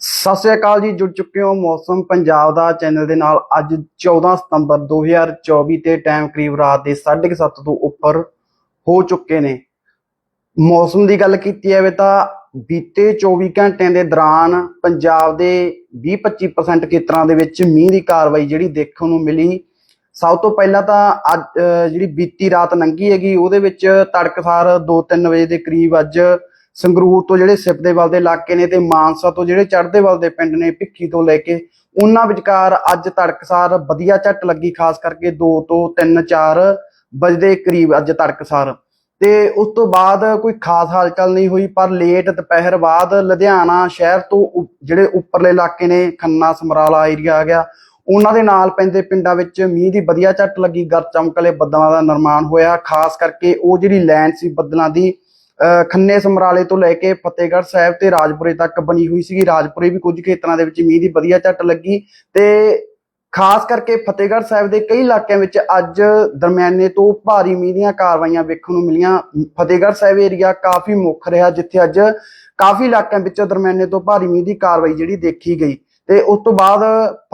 ਸਤਿ ਸ਼੍ਰੀ ਅਕਾਲ ਜੀ, ਜੁੜ ਚੁੱਕੇ ਹੋ ਮੌਸਮ ਪੰਜਾਬ ਦਾ ਚੈਨਲ ਦੇ ਨਾਲ। ਅੱਜ 14 ਸਤੰਬਰ 2024 ਤੇ ਟਾਈਮ ਕਰੀਬ ਰਾਤ ਦੇ 7:30 ਤੋਂ ਉੱਪਰ ਹੋ ਚੁੱਕੇ ਨੇ। ਮੌਸਮ ਦੀ ਗੱਲ ਕੀਤੀ ਜਾਵੇ ਤਾਂ ਬੀਤੇ 24 ਘੰਟਿਆਂ ਦੇ ਦੌਰਾਨ ਪੰਜਾਬ ਦੇ 20-25% ਖੇਤਰਾਂ ਦੇ ਵਿੱਚ ਮੀਂਹ ਦੀ ਕਾਰਵਾਈ ਜਿਹੜੀ ਦੇਖਣ ਨੂੰ ਮਿਲੀ। ਸਭ ਤੋਂ ਪਹਿਲਾਂ ਤਾਂ ਅੱਜ ਜਿਹੜੀ ਬੀਤੀ ਰਾਤ ਲੰਘੀ ਹੈਗੀ, ਉਹਦੇ ਵਿੱਚ ਤੜਕਸਾਰ 2-3 ਵਜੇ ਦੇ ਕਰੀਬ ਅੱਜ ਸੰਗਰੂਰ ਤੋਂ ਜਿਹੜੇ ਸਿਪਦੇਵਾਲ ਦੇ ਇਲਾਕੇ ਨੇ ਤੇ ਮਾਨਸਾ ਤੋਂ ਜਿਹੜੇ ਚੜ੍ਹਦੇ ਵੱਲ ਦੇ ਪਿੰਡ ਨੇ ਭਿੱਖੀ ਤੋਂ ਲੈ ਕੇ ਉਹਨਾਂ ਵਿਚਕਾਰ ਅੱਜ ਤੜਕਸਾਰ ਵਧੀਆ ਝੱਟ ਲੱਗੀ, ਖਾਸ ਕਰਕੇ 2 ਤੋਂ 3 4 ਵਜੇ ਕਰੀਬ ਅੱਜ ਤੜਕਸਾਰ। ਤੇ ਉਸ ਤੋਂ ਬਾਅਦ ਕੋਈ ਖਾਸ ਹਾਲਚਲ ਨਹੀਂ ਹੋਈ, ਪਰ ਲੇਟ ਦੁਪਹਿਰ ਬਾਅਦ ਲੁਧਿਆਣਾ ਸ਼ਹਿਰ ਤੋਂ ਉ- ਜਿਹੜੇ ਉੱਪਰਲੇ ਇਲਾਕੇ ਨੇ, ਖੰਨਾ, ਸਮਰਾਲਾ ਏਰੀਆ ਆ ਗਿਆ, ਉਹਨਾਂ ਦੇ ਨਾਲ ਪੈਂਦੇ ਪਿੰਡਾਂ ਵਿੱਚ ਮੀਂਹ ਦੀ ਵਧੀਆ ਝੱਟ ਲੱਗੀ ਗਰ ਚਮਕਲੇ ਬੱਦਲਾਂ ਦਾ ਨਿਰਮਾਣ ਹੋਇਆ, ਖਾਸ ਕਰਕੇ ਉਹ ਜਿਹੜੀ ਲਾਈਨ ਸੀ ਬੱਦਲਾਂ ਦੀ ਖੰਨੇ ਸਮਰਾਲੇ ਤੋਂ ਲੈ ਕੇ ਫਤਿਹਗੜ੍ਹ ਸਾਹਿਬ ਤੇ ਰਾਜਪੁਰੇ ਤੱਕ ਬਣੀ ਹੋਈ ਸੀਗੀ। ਰਾਜਪੁਰੇ ਵੀ ਕੁਝ ਖੇਤਰਾਂ ਦੇ ਵਿੱਚ ਮੀਂਹ ਦੀ ਵਧੀਆ ਝੱਟ ਲੱਗੀ ਤੇ ਖਾਸ ਕਰਕੇ ਫਤਿਹਗੜ੍ਹ ਸਾਹਿਬ ਦੇ ਕਈ ਇਲਾਕਿਆਂ ਵਿੱਚ ਅੱਜ ਦਰਮਿਆਨੇ ਤੋਂ ਭਾਰੀ ਮੀਂਹ ਦੀਆਂ ਕਾਰਵਾਈਆਂ ਵੇਖਣ ਨੂੰ ਮਿਲੀਆਂ। ਫਤਿਹਗੜ੍ਹ ਸਾਹਿਬ ਏਰੀਆ ਕਾਫੀ ਮੁੱਖ ਰਿਹਾ, ਜਿੱਥੇ ਅੱਜ ਕਾਫੀ ਇਲਾਕਿਆਂ ਵਿੱਚ ਦਰਮਿਆਨੇ ਤੋਂ ਭਾਰੀ ਮੀਂਹ ਦੀ ਕਾਰਵਾਈ ਜਿਹੜੀ ਦੇਖੀ ਗਈ। ਤੇ ਉਸ ਤੋਂ ਬਾਅਦ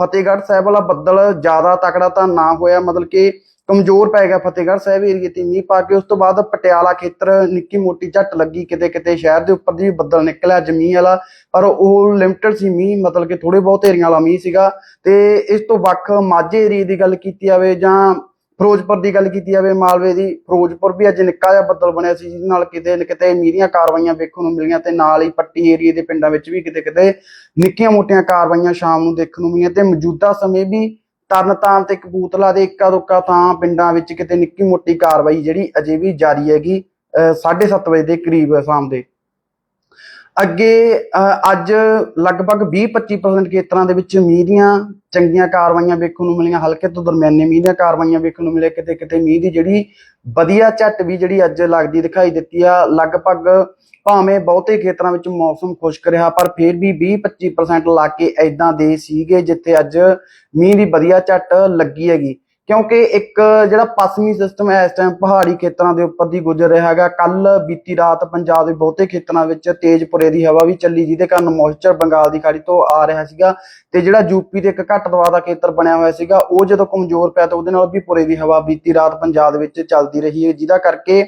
ਫਤਿਹਗੜ੍ਹ ਸਾਹਿਬ ਵਾਲਾ ਬੱਦਲ ਜ਼ਿਆਦਾ ਤਕੜਾ ਤਾਂ ਨਾ ਹੋਇਆ, ਮਤਲਬ ਕਿ ਕਮਜ਼ੋਰ ਪੈ ਗਿਆ ਫਤਿਹਗੜ੍ਹ ਸਾਹਿਬ ਏਰੀਏ ਤੇ ਮੀਂਹ ਪਾ ਕੇ, ਉਸ ਤੋਂ ਬਾਅਦ ਪਟਿਆਲਾ ਖੇਤਰ ਨਿੱਕੀ ਮੋਟੀ ਝੱਟ ਲੱਗੀ, ਕਿਤੇ ਕਿਤੇ ਸ਼ਹਿਰ ਦੇ ਉੱਪਰ ਦੀ ਵੀ ਬੱਦਲ ਨਿਕਲਿਆ, ਜ਼ਮੀਨ ਵਾਲਾ। ਪਰ ਉਹ ਲਿਮਟਿਡ ਸੀ ਮੀਂਹ, ਮਤਲਬ ਕਿ ਥੋੜੇ ਬਹੁਤ ਏਰੀਆਂ ਵਾਲਾ ਮੀਂਹ ਸੀਗਾ। ਤੇ ਇਸ ਤੋਂ ਵੱਖ ਮਾਝੇ ਏਰੀਏ ਦੀ ਗੱਲ ਕੀਤੀ ਜਾਵੇ ਜਾਂ ਫਿਰੋਜ਼ਪੁਰ ਦੀ ਗੱਲ ਕੀਤੀ ਜਾਵੇ, ਮਾਲਵੇ ਦੀ, ਫਿਰੋਜ਼ਪੁਰ ਵੀ ਅੱਜ ਨਿੱਕਾ ਜਿਹਾ ਬੱਦਲ ਬਣਿਆ ਸੀ, ਜਿਹਦੇ ਨਾਲ ਕਿਤੇ ਨਾ ਕਿਤੇ ਮੀਂਹ ਦੀਆਂ ਕਾਰਵਾਈਆਂ ਵੇਖਣ ਨੂੰ ਮਿਲੀਆਂ ਤੇ ਨਾਲ ਹੀ ਪੱਟੀ ਏਰੀਏ ਦੇ ਪਿੰਡਾਂ ਵਿੱਚ ਵੀ ਕਿਤੇ ਕਿਤੇ ਨਿੱਕੀਆਂ ਮੋਟੀਆਂ ਕਾਰਵਾਈਆਂ ਸ਼ਾਮ ਨੂੰ ਦੇਖਣ ਨੂੰ ਮਿਲੀਆਂ ਤੇ ਮੌਜੂਦਾ ਸਮੇਂ ਵੀ ਤਰਨਤਾਰਨ ਤੇ ਕਪੂਰਥਲਾ ਦੇ ਇੱਕਾ ਦੁੱਕਾ ਥਾਂ ਪਿੰਡਾਂ ਵਿੱਚ ਕਿਤੇ ਨਿੱਕੀ ਮੋਟੀ ਕਾਰਵਾਈ ਜਿਹੜੀ ਅਜੇ ਵੀ ਜਾਰੀ ਹੈਗੀ 7:30 ਵਜੇ ਦੇ ਕਰੀਬ ਸ਼ਾਮ ਦੇ। ਅੱਗੇ ਅੱਜ ਲਗਭਗ 20-25% ਖੇਤਰਾਂ ਦੇ ਵਿੱਚ ਮੀਂਹ ਦੀਆਂ ਚੰਗੀਆਂ ਕਾਰਵਾਈਆਂ ਵੇਖਣ ਨੂੰ ਮਿਲੀਆਂ। ਹਲਕੇ ਤੋਂ ਦਰਮਿਆਨੇ ਮੀਂਹ ਦੀਆਂ ਕਾਰਵਾਈਆਂ ਵੇਖਣ ਨੂੰ ਮਿਲੇ। ਕਿਤੇ ਕਿਤੇ ਮੀਂਹ ਦੀ ਜਿਹੜੀ ਵਧੀਆ ਝੱਟ ਵੀ ਜਿਹੜੀ ਅੱਜ ਲੱਗਦੀ ਦਿਖਾਈ ਦਿੱਤੀ ਆ, ਲਗਭਗ ਭਾਵੇਂ ਬਹੁਤੇ ਖੇਤਰਾਂ ਵਿੱਚ ਮੌਸਮ ਖੁਸ਼ਕ ਰਿਹਾ, ਪਰ ਫਿਰ ਵੀ 20-25% ਇਲਾਕੇ ਐਦਾਂ ਦੇ ਸੀਗੇ ਜਿੱਥੇ ਅੱਜ ਮੀਂਹ ਦੀ ਵਧੀਆ ਝੱਟ ਲੱਗੀ ਹੈਗੀ। ਕਿਉਂਕਿ ਇੱਕ ਜਿਹੜਾ ਪੱਛਮੀ ਸਿਸਟਮ ਹੈ, ਇਸ ਟਾਈਮ ਪਹਾੜੀ ਖੇਤਰਾਂ ਦੇ ਉੱਪਰ ਦੀ ਗੁਜ਼ਰ ਰਿਹਾ ਹੈਗਾ। ਕੱਲ ਬੀਤੀ ਰਾਤ ਪੰਜਾਬ ਦੇ ਬਹੁਤੇ ਖੇਤਰਾਂ ਵਿੱਚ ਤੇਜ਼ ਪੁਰੇ ਦੀ ਹਵਾ ਵੀ ਚੱਲੀ, ਜਿਹਦੇ ਕਾਰਨ ਮੋਇਸਚਰ ਬੰਗਾਲ ਦੀ ਖਾੜੀ ਤੋਂ ਆ ਰਿਹਾ ਸੀਗਾ ਤੇ ਜਿਹੜਾ ਯੂਪੀ ਦੇ ਇੱਕ ਘੱਟ ਦਬਾਅ ਦਾ ਖੇਤਰ ਬਣਿਆ ਹੋਇਆ ਸੀਗਾ, ਉਹ ਜਦੋਂ ਕਮਜ਼ੋਰ ਪਿਆ ਤਾਂ ਉਹਦੇ ਨਾਲ ਵੀ ਪੁਰੇ ਦੀ ਹਵਾ ਬੀਤੀ ਰਾਤ ਪੰਜਾਬ ਦੇ ਵਿੱਚ ਚੱਲਦੀ ਰਹੀ ਹੈ, ਜਿਹਦਾ ਕਰਕੇ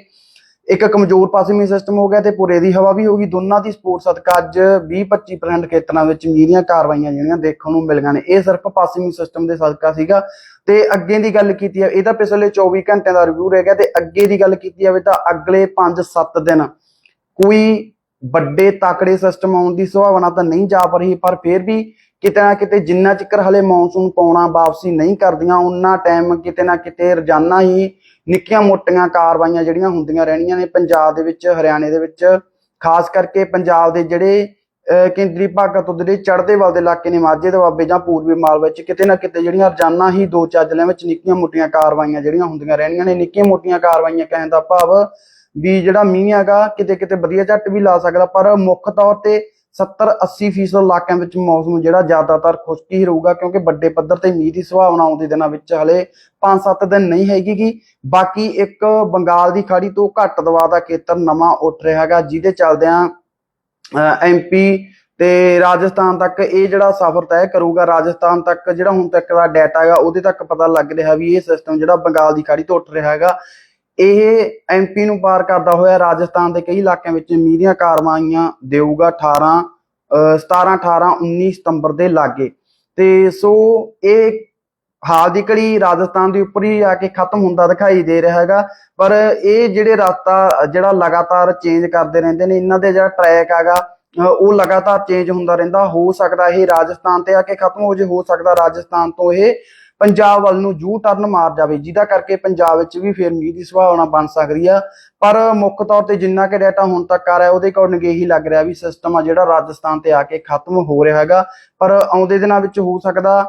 ਇੱਕ ਕਮਜ਼ੋਰ ਪੱਛਮੀ ਸਿਸਟਮ ਹੋ ਗਿਆ ਤੇ ਪੁਰੇ ਦੀ ਹਵਾ ਵੀ ਹੋ ਗਈ। ਦੋਨਾਂ ਦੀ ਸਪੋਰਟ ਸਦਕਾ ਅੱਜ 20-25% ਖੇਤਰਾਂ ਵਿੱਚ ਮੀਂਹ ਕਾਰਵਾਈਆਂ ਜਿਹੜੀਆਂ ਦੇਖਣ ਨੂੰ ਮਿਲੀਆਂ ਨੇ। ਇਹ ਸਿਰਫ ਪੱਛਮੀ ਸਿਸਟਮ ਦੇ ਸਦਕਾ ਸੀਗਾ। ਤੇ ਅੱਗੇ ਦੀ ਗੱਲ ਕੀਤੀ ਜਾਵੇ, ਇਹ ਤਾਂ ਪਿਛਲੇ 24 ਘੰਟਿਆਂ ਦਾ ਰਿਵਿਊ ਰਹਿ ਗਿਆ ਤੇ ਅੱਗੇ ਦੀ ਗੱਲ ਕੀਤੀ ਜਾਵੇ ਤਾਂ ਅਗਲੇ 5-7 ਦਿਨ ਕੋਈ ਵੱਡੇ ਤਾਕੜੇ ਸਿਸਟਮ ਆਉਣ ਦੀ ਸੰਭਾਵਨਾ ਤਾਂ ਨਹੀਂ ਜਾਪ ਰਹੀ, ਪਰ ਫਿਰ ਵੀ ਕਿਤੇ ਨਾ ਕਿਤੇ ਜਿੰਨਾ ਚਿਕਰ ਹਲੇ ਮੌਨਸੂਨ ਪਾਉਣਾ ਵਾਪਸੀ ਨਹੀਂ ਕਰਦੀਆਂ ਉਹਨਾਂ ਟਾਈਮ ਕਿਤੇ ਨਾ ਕਿਤੇ ਰੋਜ਼ਾਨਾ ਹੀ ਨਿੱਕੀਆਂ ਮੋਟੀਆਂ ਕਾਰਵਾਈਆਂ ਜਿਹੜੀਆਂ ਹੁੰਦੀਆਂ ਰਹਿਣੀਆਂ ਨੇ ਪੰਜਾਬ ਦੇ ਵਿੱਚ, ਹਰਿਆਣੇ ਦੇ ਵਿੱਚ, ਖਾਸ ਕਰਕੇ ਪੰਜਾਬ ਦੇ ਜਿਹੜੇ ਕੇਂਦਰੀ ਭਾਗਾਂ ਤੋਂ ਜਿਹੜੇ ਚੜ੍ਹਦੇ ਵੱਲ ਦੇ ਇਲਾਕੇ ਨੇ, ਮਾਝੇ ਦੇ ਬਾਬੇ ਜਾਂ ਪੂਰਬੀ ਮਾਲ ਵਿੱਚ, ਕਿਤੇ ਨਾ ਕਿਤੇ ਜਿਹੜੀਆਂ ਰੋਜ਼ਾਨਾ ਹੀ ਦੋ ਚਾਰ ਜ਼ਿਲ੍ਹਿਆਂ ਵਿੱਚ ਨਿੱਕੀਆਂ ਮੋਟੀਆਂ ਕਾਰਵਾਈਆਂ ਜਿਹੜੀਆਂ ਹੁੰਦੀਆਂ ਰਹਿਣੀਆਂ ਨੇ, ਨਿੱਕੀਆਂ ਮੋਟੀਆਂ ਕਾਰਵਾਈਆਂ ਕਹਿਣ ਦਾ ਭਾਵ ਵੀ ਜਿਹੜਾ ਮੀਂਹ ਹੈਗਾ ਕਿਤੇ ਕਿਤੇ ਵਧੀਆ ਝੱਟ ਵੀ ਲਾ ਸਕਦਾ, ਪਰ ਮੁੱਖ ਤੌਰ ਤੇ 70-80% ਫੀਸਦ ਇਲਾਕਿਆਂ ਵਿੱਚ ਮੌਸਮ ਜਿਹੜਾ ਜ਼ਿਆਦਾਤਰ ਖੁਸ਼ਕ ਹੀ ਰਹੂਗਾ ਕਿਉਂਕਿ ਵੱਡੇ ਪੱਧਰ ਤੇ ਮੀਂਹ ਦੀ ਸੰਭਾਵਨਾ ਆਉਂਦੇ ਦਿਨਾਂ ਵਿੱਚ ਹਲੇ 5-7 ਦਿਨ ਨਹੀਂ ਹੈਗੀ ਗੀ। ਬਾਕੀ ਇੱਕ ਬੰਗਾਲ ਦੀ ਖਾੜੀ ਤੋਂ ਘੱਟ ਦਬਾਅ ਦਾ ਖੇਤਰ ਨਵਾਂ ਉੱਠ ਰਿਹਾ ਹੈਗਾ, ਜਿਹਦੇ ਚੱਲਦਿਆਂ ਐਮਪੀ ਤੇ ਰਾਜਸਥਾਨ ਤੱਕ ਇਹ ਜਿਹੜਾ ਸਫ਼ਰ ਤੈਅ ਕਰੂਗਾ, ਰਾਜਸਥਾਨ ਤੱਕ ਜਿਹੜਾ ਹੁਣ ਤੱਕ ਦਾ ਡਾਟਾ ਹੈਗਾ, ਉਹਦੇ ਤੱਕ ਪਤਾ ਲੱਗ ਰਿਹਾ ਵੀ ਇਹ ਸਿਸਟਮ ਜਿਹੜਾ ਬੰਗਾਲ ਦੀ ਖਾੜੀ ਤੋਂ ਉੱਠ ਰਿਹਾ ਹੈਗਾ। ਇਹ ਐਮਪੀ ਨੂੰ ਪਾਰ ਕਰਦਾ ਹੋਇਆ ਰਾਜਸਥਾਨ ਦੇ ਕਈ ਇਲਾਕਿਆਂ ਵਿੱਚ ਮੀਂਹ ਕਾਰਵਾਈਆਂ ਦੇਊਗਾ 18 17 18 19 ਸਤੰਬਰ ਦੇ ਲਾਗੇ। ਤੇ ਸੋ ਇਹ ਹਾਲ ਦੀ ਘੜੀ ਰਾਜਸਥਾਨ ਦੇ ਉੱਪਰ ਹੀ ਆ ਕੇ ਖਤਮ ਹੁੰਦਾ ਦਿਖਾਈ ਦੇ ਰਿਹਾ ਹੈਗਾ। ਪਰ ਇਹ ਜਿਹੜੇ ਰਸਤਾ, ਜਿਹੜਾ ਲਗਾਤਾਰ ਚੇਂਜ ਕਰਦੇ ਰਹਿੰਦੇ ਨੇ, ਇਹਨਾਂ ਦੇ ਜਿਹੜਾ ਟਰੈਕ ਹੈਗਾ ਉਹ ਲਗਾਤਾਰ ਚੇਂਜ ਹੁੰਦਾ ਰਹਿੰਦਾ। ਹੋ ਸਕਦਾ ਇਹ ਰਾਜਸਥਾਨ ਤੇ ਆ ਕੇ ਖਤਮ ਹੋ ਜੇ ਹੋ ਸਕਦਾ ਰਾਜਸਥਾਨ ਤੋਂ ਇਹ ਪੰਜਾਬ ਵੱਲ ਨੂੰ ਜੂ ਟਰਨ ਮਾਰ ਜਾਵੇ, ਜਿਹਦਾ ਕਰਕੇ ਪੰਜਾਬ ਵਿੱਚ ਵੀ ਫੇਰ ਮੀਂਹ ਦੀ ਸੰਭਾਵਨਾ ਬਣ ਸਕਦੀ ਆ। ਪਰ ਮੁੱਖ ਤੌਰ ਤੇ ਜਿੰਨਾ ਕਿ ਡਾਟਾ ਹੁਣ ਤੱਕ ਆ ਰਿਹਾ, ਉਹਦੇ ਅਕੋਰਡਿੰਗ ਇਹੀ ਲੱਗ ਰਿਹਾ ਵੀ ਸਿਸਟਮ ਆ ਜਿਹੜਾ ਰਾਜਸਥਾਨ ਤੇ ਆ ਕੇ ਖਤਮ ਹੋ ਰਿਹਾ ਹੈਗਾ। ਪਰ ਆਉਂਦੇ ਦਿਨਾਂ ਵਿੱਚ ਹੋ ਸਕਦਾ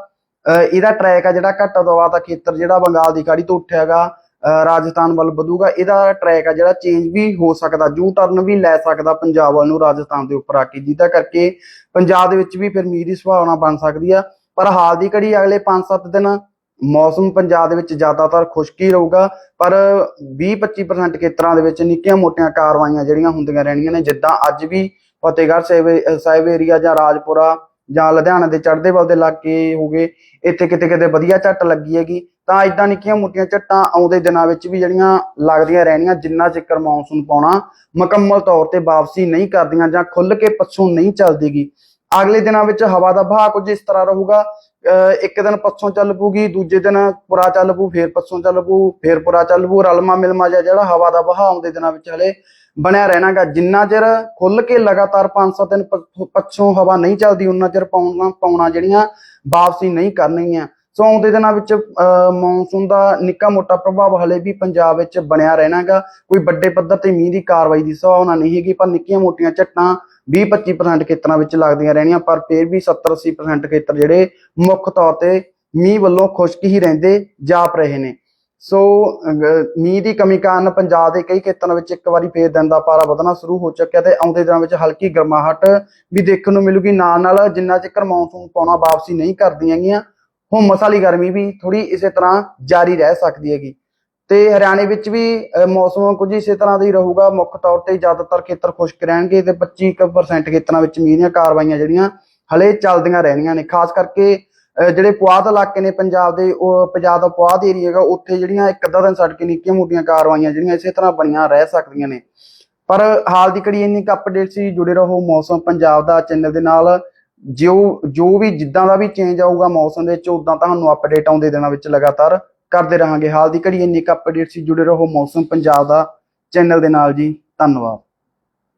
ਇਹਦਾ ਟਰੈਕ ਆ ਜਿਹੜਾ ਘੱਟ ਦਵਾ ਦਾ ਖੇਤਰ ਜਿਹੜਾ ਬੰਗਾਲ ਦੀ ਖਾੜੀ ਤੋਂ ਉੱਠਿਆ ਹੈਗਾ, ਅਹ ਰਾਜਸਥਾਨ ਵੱਲ ਵਧੂਗਾ। ਇਹਦਾ ਟਰੈਕ ਆ ਜਿਹੜਾ ਚੇਂਜ ਵੀ ਹੋ ਸਕਦਾ ਯੂ ਟਰਨ ਵੀ ਲੈ ਸਕਦਾ ਪੰਜਾਬ ਵੱਲ ਨੂੰ ਰਾਜਸਥਾਨ ਦੇ ਉੱਪਰ ਆ ਕੇ, ਜਿਹਦਾ ਕਰਕੇ ਪੰਜਾਬ ਦੇ ਵਿੱਚ ਵੀ ਫਿਰ ਮੀਂਹ ਦੀ ਸੰਭਾਵਨਾ ਬਣ ਸਕਦੀ ਆ। ਪਰ ਹਾਲ ਦੀ ਘੜੀ ਅਗਲੇ 5-7 ਦਿਨ ਮੌਸਮ ਪੰਜਾਬ ਦੇ ਵਿੱਚ ਜ਼ਿਆਦਾਤਰ ਖੁਸ਼ਕ ਹੀ ਰਹੂਗਾ, ਪਰ 20-25% ਖੇਤਰਾਂ ਦੇ ਵਿੱਚ ਨਿੱਕੀਆਂ ਮੋਟੀਆਂ ਕਾਰਵਾਈਆਂ ਜਿਹੜੀਆਂ ਹੁੰਦੀਆਂ ਰਹਿਣੀਆਂ ਨੇ, ਜਿੱਦਾਂ ਅੱਜ ਵੀ ਫਤਿਹਗੜ੍ਹ ਸਾਹਿਬ ਸਾਹਿਬ ਏਰੀਆ ਜਾਂ ਰਾਜਪੁਰਾ ਜਾਂ ਲੁਧਿਆਣਾ ਦੇ ਚੜ੍ਹਦੇ ਵੱਲ ਦੇ ਇਲਾਕੇ ਹੋ ਗਏ, ਇੱਥੇ ਕਿਤੇ ਕਿਤੇ ਵਧੀਆ ਝੱਟ ਲੱਗੀ ਹੈਗੀ, ਤਾਂ ਇਦਾਂ ਨਿੱਕੀਆਂ ਮੋਟੀਆਂ ਝੱਟਾਂ ਆਉਂਦੇ ਦਿਨਾਂ ਵਿੱਚ ਵੀ ਜਿਹੜੀਆਂ ਲੱਗਦੀਆਂ ਰਹਿਣੀਆਂ, ਜਿੰਨਾ ਚਿਰ ਮੌਨਸੂਨ ਪਾਉਣਾ ਮੁਕੰਮਲ ਤੌਰ ਤੇ ਵਾਪਸੀ ਨਹੀਂ ਕਰਦੀਆਂ ਜਾਂ ਖੁੱਲ ਕੇ ਪੱਛੋਂ ਨਹੀਂ ਚੱਲਦੀਗੀ। ਅਗਲੇ ਦਿਨਾਂ ਵਿੱਚ ਹਵਾ ਦਾ ਵਹਾਅ ਕੁਝ ਇਸ ਤਰ੍ਹਾਂ ਰਹੂਗਾ। ਅਹ ਇੱਕ ਦਿਨ ਪੱਛੋਂ ਚੱਲ ਪੂਗੀ ਦੂਜੇ ਦਿਨ ਪੁਰਾ ਚੱਲ ਪੂ ਫੇਰ ਪੱਛੋਂ ਚੱਲ ਪੂ ਫੇਰ ਪੁਰਾ ਚੱਲ ਪੂ ਰਲਮਾ ਮਿਲਮਾ ਜਿਹਾ ਜਿਹੜਾ ਹਵਾ ਦਾ ਵਹਾਅ ਆਉਂਦੇ ਦਿਨਾਂ ਵਿੱਚ ਹਲੇ ਬਣਿਆ ਰਹਿਣਾਗਾ। ਜਿੰਨਾ ਚਿਰ ਖੁੱਲ ਕੇ ਲਗਾਤਾਰ 5-7 ਦਿਨ ਪੱਛੋਂ ਹਵਾ ਨਹੀਂ ਚੱਲਦੀ ਉਹਨਾਂ ਚਿਰ ਪਾਉਣਾ ਪਾਉਣਾ ਜਿਹੜੀਆਂ ਵਾਪਸੀ ਨਹੀਂ ਕਰਨਗੀਆਂ ਸੋ ਆਉਂਦੇ ਦਿਨਾਂ ਵਿੱਚ ਮੌਨਸੂਨ ਦਾ ਨਿੱਕਾ ਮੋਟਾ ਪ੍ਰਭਾਵ ਹਲੇ ਵੀ ਪੰਜਾਬ ਵਿੱਚ ਬਣਿਆ ਰਹਿਣਾਗਾ ਕੋਈ ਵੱਡੇ ਪੱਧਰ ਤੇ ਮੀਂਹ ਦੀ ਕਾਰਵਾਈ ਦੀ ਸੰਭਾਵਨਾ ਨਹੀਂ ਹੈਗੀ, ਪਰ ਨਿੱਕੀਆਂ ਮੋਟੀਆਂ ਝੱਟਾਂ 20-25% ਖੇਤਰਾਂ ਵਿੱਚ ਲੱਗਦੀਆਂ ਰਹਿਣੀਆਂ, ਪਰ ਫਿਰ ਵੀ 70-80% ਖੇਤਰ ਜਿਹੜੇ ਮੁੱਖ ਤੌਰ ਤੇ ਮੀਂਹ ਵੱਲੋਂ ਖੁਸ਼ਕ ਹੀ ਰਹਿੰਦੇ ਜਾਪ ਰਹੇ ਨੇ। ਸੋ ਮੀਂਹ ਦੀ ਕਮੀ ਕਾਰਨ ਪੰਜਾਬ ਦੇ ਕਈ ਖੇਤਰਾਂ ਵਿੱਚ ਇੱਕ ਵਾਰੀ ਫੇਰ ਦਿਨ ਦਾ ਪਾਰਾ ਵਧਣਾ ਸ਼ੁਰੂ ਹੋ ਚੁੱਕਿਆ ਤੇ ਆਉਂਦੇ ਦਿਨਾਂ ਵਿੱਚ ਹਲਕੀ ਗਰਮਾਹਟ ਵੀ ਦੇਖਣ ਨੂੰ ਮਿਲੂਗੀ। ਨਾਲ ਨਾਲ ਜਿੰਨਾ ਚਿਰ ਮੌਨਸੂਨ ਪਾਉਣਾ ਵਾਪਸੀ ਨਹੀਂ ਕਰਦੀਆਂ ਗੀਆਂ ਹੁਮਸ ਵਾਲੀ ਗਰਮੀ ਵੀ ਥੋੜੀ ਇਸੇ ਤਰ੍ਹਾਂ ਜਾਰੀ ਰਹਿ ਸਕਦੀ ਹੈਗੀ। ਤੇ ਹਰਿਆਣੇ ਵਿੱਚ ਵੀ ਮੌਸਮ ਕੁਝ ਇਸੇ ਤਰ੍ਹਾਂ ਦਾ ਹੀ ਰਹੂਗਾ। ਮੁੱਖ ਤੌਰ ਤੇ ਜ਼ਿਆਦਾਤਰ ਖੇਤਰ ਖੁਸ਼ਕ ਰਹਿਣਗੇ ਤੇ 25% ਖੇਤਰਾਂ ਵਿੱਚ ਮੀਂਹ ਦੀਆਂ ਕਾਰਵਾਈਆਂ ਜਿਹੜੀਆਂ ਹਲੇ ਚੱਲਦੀਆਂ ਰਹਿਣੀਆਂ ਨੇ। ਖਾਸ ਕਰਕੇ ਜਿਹੜੇ ਪੁਆਧ ਇਲਾਕੇ ਨੇ ਪੰਜਾਬ ਦੇ, ਉਹ ਪੰਜਾਬ ਦਾ ਪੁਆਧ ਏਰੀਆ ਹੈਗਾ, ਉੱਥੇ ਜਿਹੜੀਆਂ ਇੱਕ ਅੱਧਾ ਦਿਨ ਛੱਡ ਕੇ ਨਿੱਕੀਆਂ ਮੋਟੀਆਂ ਕਾਰਵਾਈਆਂ ਜਿਹੜੀਆਂ ਇਸੇ ਤਰ੍ਹਾਂ ਬਣੀਆਂ ਰਹਿ ਸਕਦੀਆਂ ਨੇ। ਪਰ ਹਾਲ ਦੀ ਕੜੀ ਇੰਨੀ ਕੁ ਅਪਡੇਟ ਸੀ, ਜੁੜੇ ਰਹੋ ਮੌਸਮ ਪੰਜਾਬ ਦਾ, ਚੈਨਲ ਦੇ ਨਾਲ। ਜੋ ਜੋ ਵੀ ਜਿੱਦਾਂ ਦਾ ਵੀ ਚੇਂਜ ਆਊਗਾ ਮੌਸਮ ਦੇ ਵਿੱਚ ਉਦਾਂ ਤੁਹਾਨੂੰ ਅਪਡੇਟ ਆਉਂਦੇ ਦਿਨਾਂ ਵਿੱਚ ਲਗਾਤਾਰ ਕਰਦੇ ਰਹਾਂਗੇ। ਹਾਲ ਦੀ ਘੜੀ ਇੰਨੀ ਕੁ ਅਪਡੇਟ ਸੀ, ਜੁੜੇ ਰਹੋ ਮੌਸਮ ਪੰਜਾਬ ਦਾ ਚੈਨਲ ਦੇ ਨਾਲ ਜੀ। ਧੰਨਵਾਦ।